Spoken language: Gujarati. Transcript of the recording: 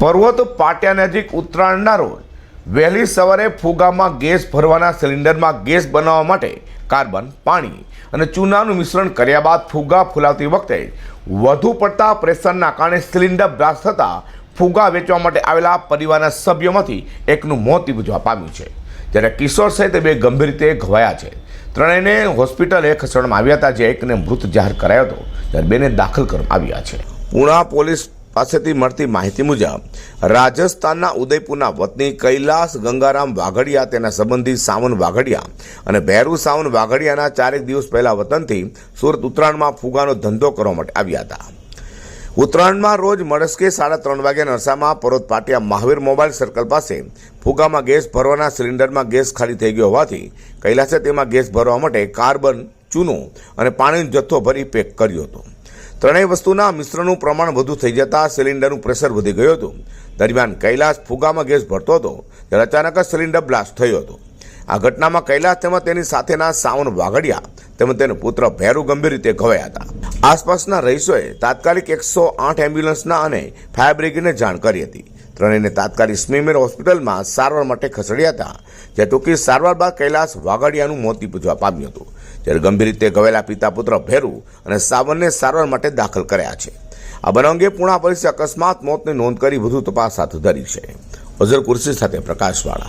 પર્વત પાટિયા નજીક ઉત્તરાયણના રોજ વહેલી સવારે ફુગામાં ગેસ ભરવાના સિલિન્ડરમાં ગેસ બનાવવા માટે કાર્બન, પાણી અને ચૂનાનું મિશ્રણ કર્યા બાદ ફુગા ફૂલાવતી વખતે વધુ પડતા પ્રેશરના કારણે સિલિન્ડર બ્લાસ્ટ થતાં ફુગા વેચવા માટે આવેલા પરિવારના સભ્યોમાંથી એકનું મોત નીપજવા પામ્યું છે. જ્યારે કિશોર સહિત બે ગંભીર રીતે ઘવાયા છે. ત્રણેયને હોસ્પિટલે ખસેડવામાં આવ્યા હતા, જે એકને મૃત જાહેર કરાયો હતો. ત્યારે બેને દાખલ કરવામાં આવ્યા છે. પુણા પોલીસ પાસેથી મળતી માહિતી મુજબ, રાજસ્થાનના ઉદયપુરના વતની કૈલાસ ગંગારામ વાઘડિયા તેના સંબંધી સાવન વાઘડિયા અને ભૈરુ સાવન વાઘડિયાના ચારેક દિવસ પહેલા વતનથી સુરત ઉત્તરાયણમાં ફુગાનો ધંધો કરવા માટે આવ્યા હતા. ઉત્તરાયણમાં રોજ મળસ્કે સાડા ત્રણ વાગ્યા નરસામાં પરોત પાટિયા મહાવીર મોબાઈલ સર્કલ પાસે ફુગામાં ગેસ ભરવાના સિલિન્ડરમાં ગેસ ખાલી થઈ ગયો હોવાથી કૈલાસે તેમાં ગેસ ભરવા માટે કાર્બન, ચૂનો અને પાણીનો જથ્થો ભરી પેક કર્યો હતો. ત્રણેય વસ્તુના મિશ્રણનું પ્રમાણ વધુ થઈ જતાં સિલિન્ડરનું પ્રેશર વધી ગયું હતું. દરમિયાન કૈલાસ ફુગામાં ગેસ ભરતો હતો, ત્યારે અચાનક જ સિલિન્ડર બ્લાસ્ટ થયો હતો. આ ઘટનામાં કૈલાસ તેમજ તેની સાથેના સાવન વાઘડિયા તેમજ તેનો પુત્ર ભેરુ ગંભીર રીતે ઘવાયા હતા. આસપાસના રહીશોએ તાત્કાલિક એકસો આઠ એમ્બ્યુલન્સના અને ફાયર બ્રિગેડને જાણ કરી હતી. ત્રણેયને તાત્કાલિક સ્મીમેર હોસ્પિટલમાં સારવાર માટે ખસેડ્યા હતા, જ્યાં ટૂંકી સારવાર બાદ કૈલાસ વાઘડિયાનું મોત નીપજવા પામ્યું હતું, જ્યારે ગંભીર રીતે ઘવાયેલા પિતા પુત્ર ભેરુ અને સાવનને સારવાર માટે દાખલ કર્યા છે. આ બનાવ અંગે પુણા પોલીસે અકસ્માત, મોતની નોંધ કરી વધુ તપાસ હાથ ધરી છે. અઝર કુર્સી સાથે પ્રકાશવાળા.